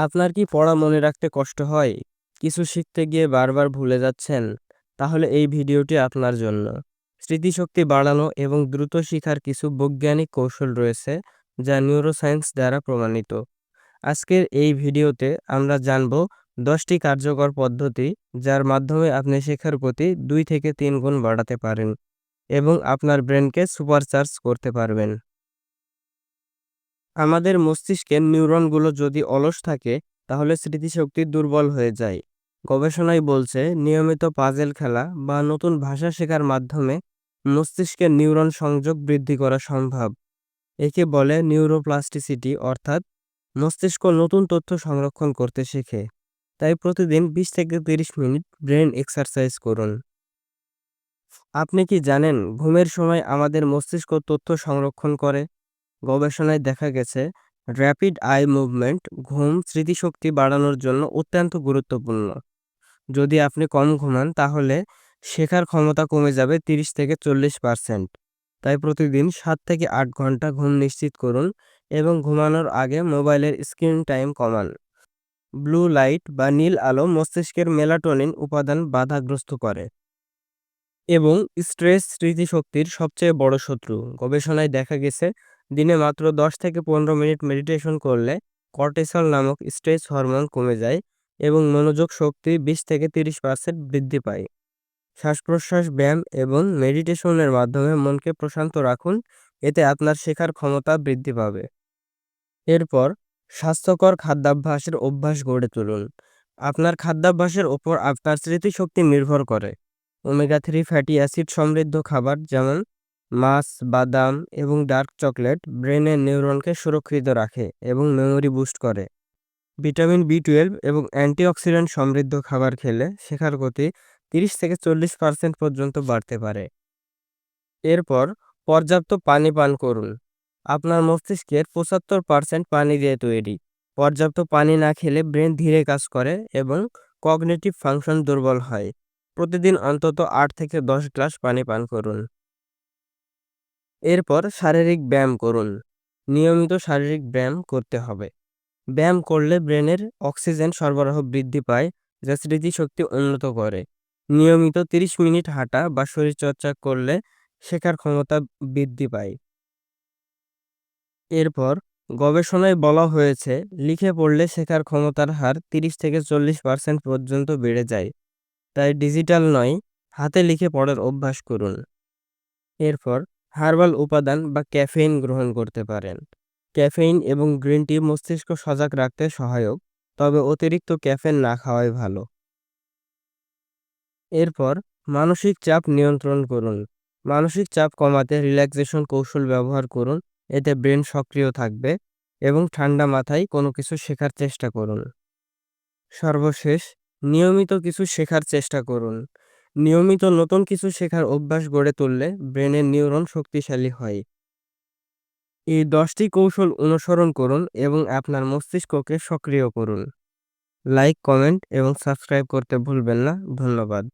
আপনার কি পড়া মনে রাখতে কষ্ট হয়? কিছু শিখতে গিয়ে বারবার ভুলে যাচ্ছেন? তাহলে এই ভিডিওটি আপনার জন্য। স্মৃতিশক্তি বাড়ানো এবং দ্রুত শিখার কিছু বৈজ্ঞানিক কৌশল রয়েছে যা নিউরোসায়েন্স দ্বারা প্রমাণিত। আজকের এই ভিডিওতে আমরা জানব দশটি কার্যকর পদ্ধতি যার মাধ্যমে আপনি শেখার গতি দুই থেকে তিন গুণ বাড়াতে পারেন এবং আপনার ব্রেনকে সুপারচার্জ করতে পারবেন। আমাদের মস্তিষ্কের নিউরনগুলো যদি অলস থাকে, তাহলে স্মৃতিশক্তি দুর্বল হয়ে যায়। গবেষণায় বলছে, নিয়মিত পাজেল খেলা বা নতুন ভাষা শেখার মাধ্যমে মস্তিষ্কের নিউরন সংযোগ বৃদ্ধি করা সম্ভব। একে বলে নিউরোপ্লাস্টিসিটি, অর্থাৎ মস্তিষ্ক নতুন তথ্য সংরক্ষণ করতে শেখে। তাই প্রতিদিন বিশ থেকে তিরিশ মিনিট ব্রেন এক্সারসাইজ করুন। আপনি কি জানেন, ঘুমের সময় আমাদের মস্তিষ্ক তথ্য সংরক্ষণ করে? গবেষণায় দেখা গেছে র্যাপিড আই মুভমেন্ট ঘুম স্মৃতিশক্তি বাড়ানোর জন্য অত্যন্ত গুরুত্বপূর্ণ। যদি আপনি কম ঘুমান, তাহলে শেখার ক্ষমতা কমে যাবে তিরিশ থেকে চল্লিশ পার্সেন্ট তাই প্রতিদিন সাত থেকে আট ঘণ্টা ঘুম নিশ্চিত করুন এবং ঘুমানোর আগে মোবাইলের স্ক্রিন টাইম কমান। ব্লু লাইট বা নীল আলো মস্তিষ্কের মেলাটোনিন উপাদান বাধাগ্রস্ত করে। এবং স্ট্রেস স্মৃতিশক্তির সবচেয়ে বড় শত্রু। গবেষণায় দেখা গেছে দিনে মাত্র দশ থেকে পনেরো মিনিট মেডিটেশন করলে কর্টিসল নামক স্ট্রেস হরমোন কমে যায় এবং মনোযোগ শক্তি বিশ থেকে তিরিশ পার্সেন্ট বৃদ্ধি পায়। শ্বাস প্রশ্বাস ব্যায়াম এবং মেডিটেশনের মাধ্যমে মনকে প্রশান্ত রাখুন, এতে আপনার শেখার ক্ষমতা বৃদ্ধি পাবে। এরপর স্বাস্থ্যকর খাদ্যাভ্যাসের অভ্যাস গড়ে তুলুন। আপনার খাদ্যাভ্যাসের ওপর আপনার স্মৃতিশক্তি নির্ভর করে। ওমেগা থ্রি ফ্যাটি অ্যাসিড সমৃদ্ধ খাবার যেমন মাছ, বাদাম এবং ডার্ক চকলেট ব্রেনের নিউরনকে সুরক্ষিত রাখে এবং মেমোরি বুস্ট করে। ভিটামিন বি টুয়েলভ এবং অ্যান্টিঅক্সিডেন্ট সমৃদ্ধ খাবার খেলে শেখার গতি তিরিশ থেকে চল্লিশ পার্সেন্ট পর্যন্ত বাড়তে পারে। এরপর পর্যাপ্ত পানি পান করুন। আপনার মস্তিষ্কের পঁচাত্তর পার্সেন্ট পানি দিয়ে তৈরি। পর্যাপ্ত পানি না খেলে ব্রেন ধীরে কাজ করে এবং কগনেটিভ ফাংশন দুর্বল হয়। প্রতিদিন অন্তত আট থেকে দশ গ্লাস পানি পান করুন। এরপর শারীরিক ব্যায়াম করুন। নিয়মিত শারীরিক ব্যায়াম করতে হবে। ব্যায়াম করলে ব্রেনের অক্সিজেন সরবরাহ বৃদ্ধি পায়, যা স্মৃতিশক্তি উন্নত করে। নিয়মিত তিরিশ মিনিট হাঁটা বা শরীরচর্চা করলে শেখার ক্ষমতা বৃদ্ধি পায়। এরপর গবেষণায় বলা হয়েছে, লিখে পড়লে শেখার ক্ষমতার হার তিরিশ থেকে চল্লিশ পার্সেন্ট পর্যন্ত বেড়ে যায়। তাই ডিজিটাল নয়, হাতে লিখে পড়ার অভ্যাস করুন। এরপর হার্বাল উপাদান বা ক্যাফেইন গ্রহণ করতে পারেন। ক্যাফেইন এবং গ্রিন টি মস্তিষ্ক সজাগ রাখতে সহায়ক, তবে অতিরিক্ত ক্যাফেন না খাওয়াই ভালো। এরপর মানসিক চাপ নিয়ন্ত্রণ করুন। মানসিক চাপ কমাতে রিল্যাক্সেশন কৌশল ব্যবহার করুন, এতে ব্রেন সক্রিয় থাকবে এবং ঠান্ডা মাথায় কোনো কিছু শেখার চেষ্টা করুন। সর্বশেষ, নিয়মিত কিছু শেখার চেষ্টা করুন। নিয়মিত নতুন কিছু শেখার অভ্যাস গড়ে তুললে ব্রেনের নিউরন শক্তিশালী হয়। এই দশটি কৌশল অনুসরণ করুন এবং আপনার মস্তিষ্ককে সক্রিয় করুন। লাইক, কমেন্ট এবং সাবস্ক্রাইব করতে ভুলবেন না। ধন্যবাদ।